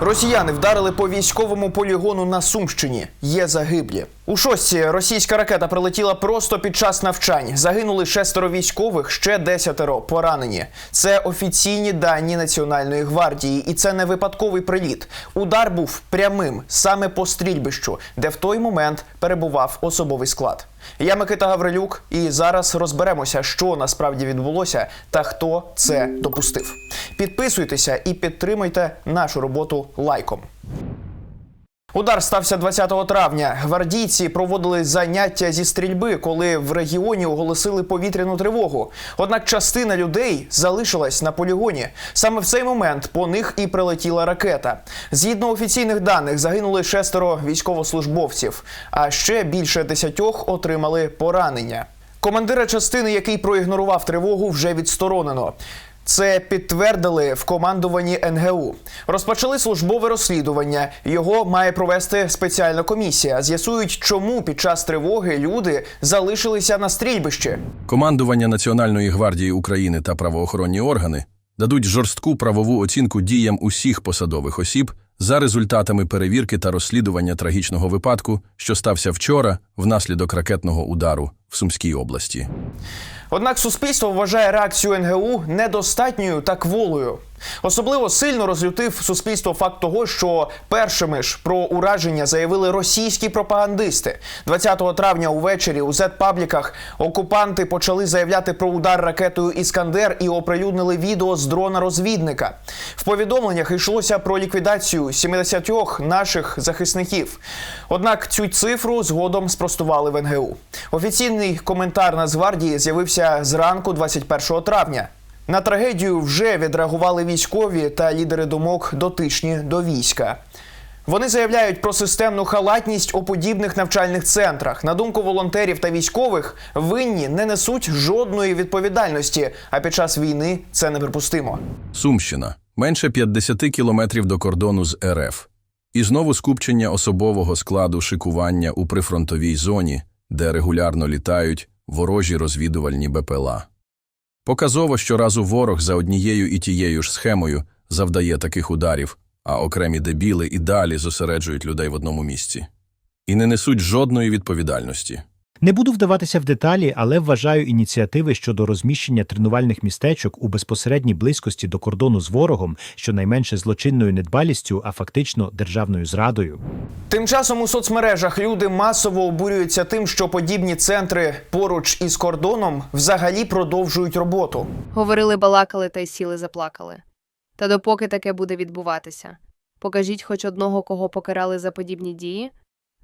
Росіяни вдарили по військовому полігону на Сумщині. Є загиблі. У шостці російська ракета прилетіла просто під час навчань. Загинули шестеро військових, ще десятеро поранені. Це офіційні дані Національної гвардії, і це не випадковий приліт. Удар був прямим саме по стрільбищу, де в той момент перебував особовий склад. Я Микита Гаврилюк, і зараз розберемося, що насправді відбулося та хто це допустив. Підписуйтеся і підтримуйте нашу роботу лайком. Удар стався 20 травня. Гвардійці проводили заняття зі стрільби, коли в регіоні оголосили повітряну тривогу. Однак частина людей залишилась на полігоні. Саме в цей момент по них і прилетіла ракета. Згідно офіційних даних, загинули шестеро військовослужбовців, а ще більше десятьох отримали поранення. Командира частини, який проігнорував тривогу, вже відсторонено. Це підтвердили в командуванні НГУ. Розпочали службове розслідування. Його має провести спеціальна комісія. З'ясують, чому під час тривоги люди залишилися на стрільбищі. Командування Національної гвардії України та правоохоронні органи дадуть жорстку правову оцінку діям усіх посадових осіб за результатами перевірки та розслідування трагічного випадку, що стався вчора внаслідок ракетного удару в Сумській області. Однак суспільство вважає реакцію НГУ недостатньою та кволою. Особливо сильно розлютив суспільство факт того, що першими ж про ураження заявили російські пропагандисти. 20 травня увечері у Z-пабліках окупанти почали заявляти про удар ракетою Іскандер і оприлюднили відео з дрона розвідника. В повідомленнях йшлося про ліквідацію 70 наших захисників. Однак цю цифру згодом спростували в НГУ. Офіційний коментар Нацгвардії з'явився зранку 21 травня. На трагедію вже відреагували військові та лідери думок дотичні до війська. Вони заявляють про системну халатність у подібних навчальних центрах. На думку волонтерів та військових, винні не несуть жодної відповідальності, а під час війни це неприпустимо. Сумщина менше 50 кілометрів до кордону з РФ. І знову скупчення особового складу шикування у прифронтовій зоні, де регулярно літають ворожі розвідувальні БПЛА. Показово, що разу ворог за однією і тією ж схемою завдає таких ударів, а окремі дебіли і далі зосереджують людей в одному місці. І не несуть жодної відповідальності. Не буду вдаватися в деталі, але вважаю ініціативи щодо розміщення тренувальних містечок у безпосередній близькості до кордону з ворогом, щонайменше злочинною недбалістю, а фактично державною зрадою. Тим часом у соцмережах люди масово обурюються тим, що подібні центри поруч із кордоном взагалі продовжують роботу. Говорили, балакали та й сіли заплакали. Та допоки таке буде відбуватися, покажіть хоч одного, кого покарали за подібні дії.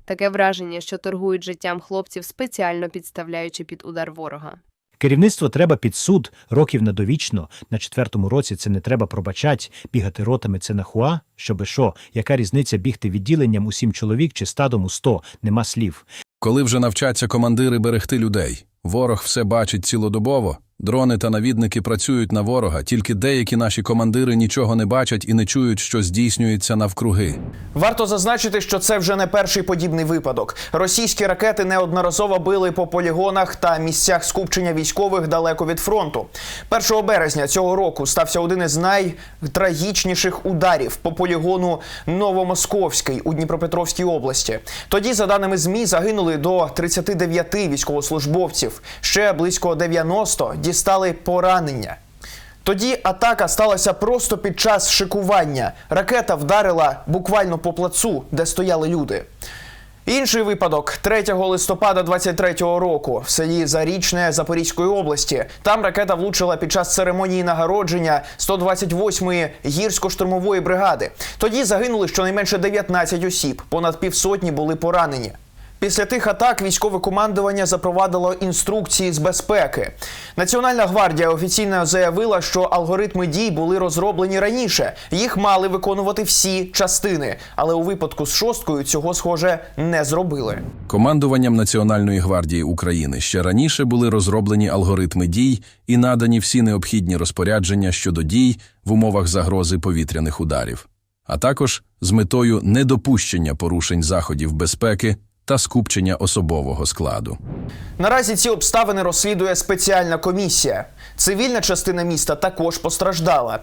Таке враження, що торгують життям хлопців, спеціально підставляючи під удар ворога. Керівництво треба під суд, років на довічно. На четвертому році це не треба пробачать, бігати ротами це нахуа, щоби що, яка різниця бігти відділенням у сім чоловік чи стадом у сто, нема слів. Коли вже навчаться командири берегти людей, ворог все бачить цілодобово, дрони та навідники працюють на ворога, тільки деякі наші командири нічого не бачать і не чують, що здійснюється навкруги. Варто зазначити, що це вже не перший подібний випадок. Російські ракети неодноразово били по полігонах та місцях скупчення військових далеко від фронту. 1 березня цього року стався один із найтрагічніших ударів по полігону Новомосковський у Дніпропетровській області. Тоді, за даними змі, загинули до 39 військовослужбовців. Ще близько 90 дістали поранення. Тоді атака сталася просто під час шикування. Ракета вдарила буквально по плацу, де стояли люди. Інший випадок 3 листопада 23-го року в селі Зарічне Запорізької області. Там ракета влучила під час церемонії нагородження 128-ї гірсько-штурмової бригади. Тоді загинули щонайменше 19 осіб, понад півсотні були поранені. Після тих атак військове командування запровадило інструкції з безпеки. Національна гвардія офіційно заявила, що алгоритми дій були розроблені раніше. Їх мали виконувати всі частини, але у випадку з шосткою цього схоже не зробили. Командуванням Національної гвардії України ще раніше були розроблені алгоритми дій і надані всі необхідні розпорядження щодо дій в умовах загрози повітряних ударів, а також з метою недопущення порушень заходів безпеки та скупчення особового складу. Наразі ці обставини розслідує спеціальна комісія. Цивільна частина міста також постраждала.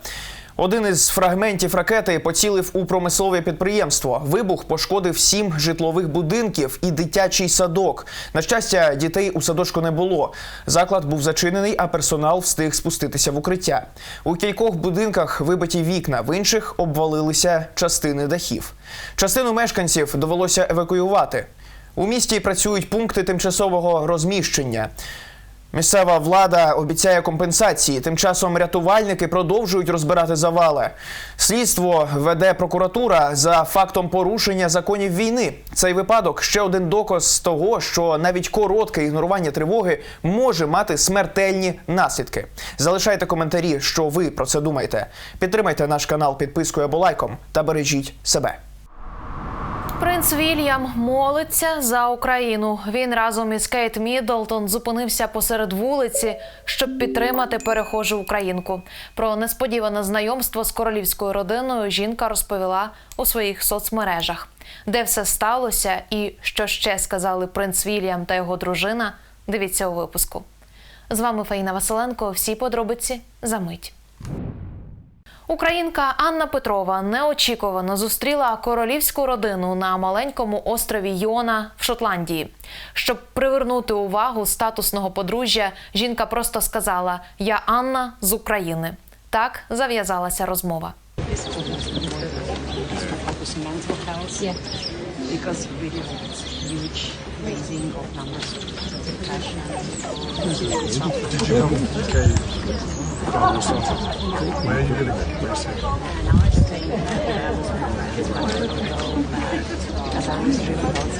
Один із фрагментів ракети поцілив у промислове підприємство. Вибух пошкодив сім житлових будинків і дитячий садок. На щастя, дітей у садочку не було. Заклад був зачинений, а персонал встиг спуститися в укриття. У кількох будинках вибиті вікна, в інших обвалилися частини дахів. Частину мешканців довелося евакуювати. У місті працюють пункти тимчасового розміщення. Місцева влада обіцяє компенсації. Тим часом рятувальники продовжують розбирати завали. Слідство веде прокуратура за фактом порушення законів війни. Цей випадок ще один доказ того, що навіть коротке ігнорування тривоги може мати смертельні наслідки. Залишайте коментарі, що ви про це думаєте. Підтримайте наш канал підпискою або лайком та бережіть себе. Принц Вільям молиться за Україну. Він разом із Кейт Міддлтон зупинився посеред вулиці, щоб підтримати перехожу українку. Про несподіване знайомство з королівською родиною жінка розповіла у своїх соцмережах, де все сталося, і що ще сказали принц Вільям та його дружина. Дивіться у випуску. З вами Фаїна Василенко. Всі подробиці за мить. Українка Анна Петрова неочікувано зустріла королівську родину на маленькому острові Йона в Шотландії. Щоб привернути увагу статусного подружжя, жінка просто сказала: Я Анна з України. Так зав'язалася розмова. Yeah. huge raising of numbers of depression. Did you Where are you? Now I was really lost.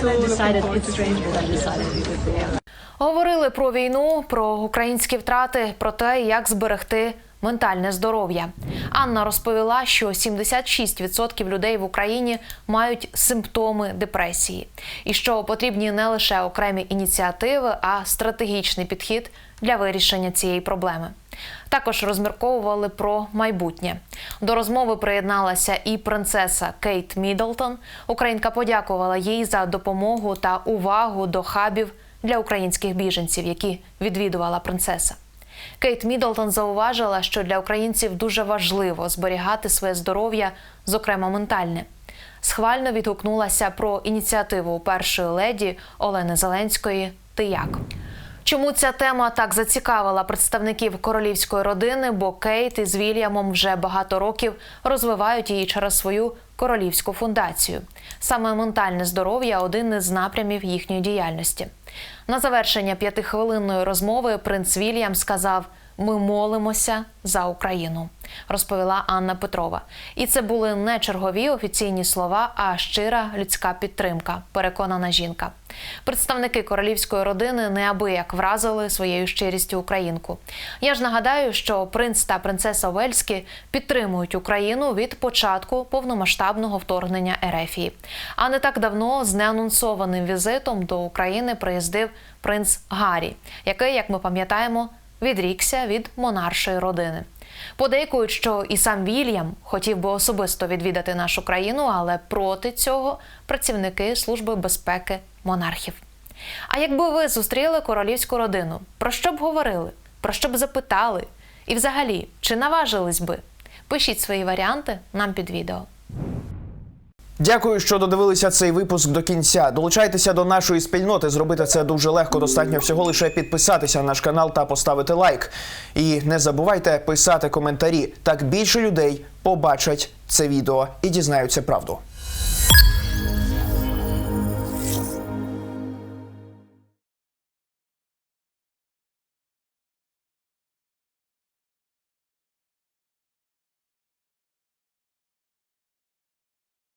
So I decided it's strange, but I decided it would be. Говорили про війну, про українські втрати, про те, як зберегти ментальне здоров'я. Анна розповіла, що 76% людей в Україні мають симптоми депресії, і що потрібні не лише окремі ініціативи, а стратегічний підхід для вирішення цієї проблеми. Також розмірковували про майбутнє. До розмови приєдналася і принцеса Кейт Міддлтон. Українка подякувала їй за допомогу та увагу до хабів для українських біженців, які відвідувала принцеса. Кейт Міддлтон зауважила, що для українців дуже важливо зберігати своє здоров'я, зокрема ментальне. Схвально відгукнулася про ініціативу першої леді Олени Зеленської Ти як? Чому ця тема так зацікавила представників королівської родини? Бо Кейт із Вільямом вже багато років розвивають її через свою королівську фундацію. Саме ментальне здоров'я один із напрямів їхньої діяльності. На завершення п'ятихвилинної розмови принц Вільям сказав: Ми молимося за Україну, розповіла Анна Петрова. І це були не чергові офіційні слова, а щира людська підтримка, переконана жінка. Представники королівської родини неабияк вразили своєю щирістю українку. Я ж нагадаю, що принц та принцеса Вельські підтримують Україну від початку повномасштабного вторгнення Ерефії. А не так давно з неанонсованим візитом до України приїздив принц Гаррі, який, як ми пам'ятаємо, відрікся від монаршої родини. Подейкують, що і сам Вільям хотів би особисто відвідати нашу країну, але проти цього працівники Служби безпеки монархів. А якби ви зустріли королівську родину, про що б говорили, про що б запитали? І взагалі, чи наважились би? Пишіть свої варіанти нам під відео. Дякую, що додивилися цей випуск до кінця. Долучайтеся до нашої спільноти. Зробити це дуже легко. Достатньо всього лише підписатися на наш канал та поставити лайк. І не забувайте писати коментарі. Так більше людей побачать це відео і дізнаються правду.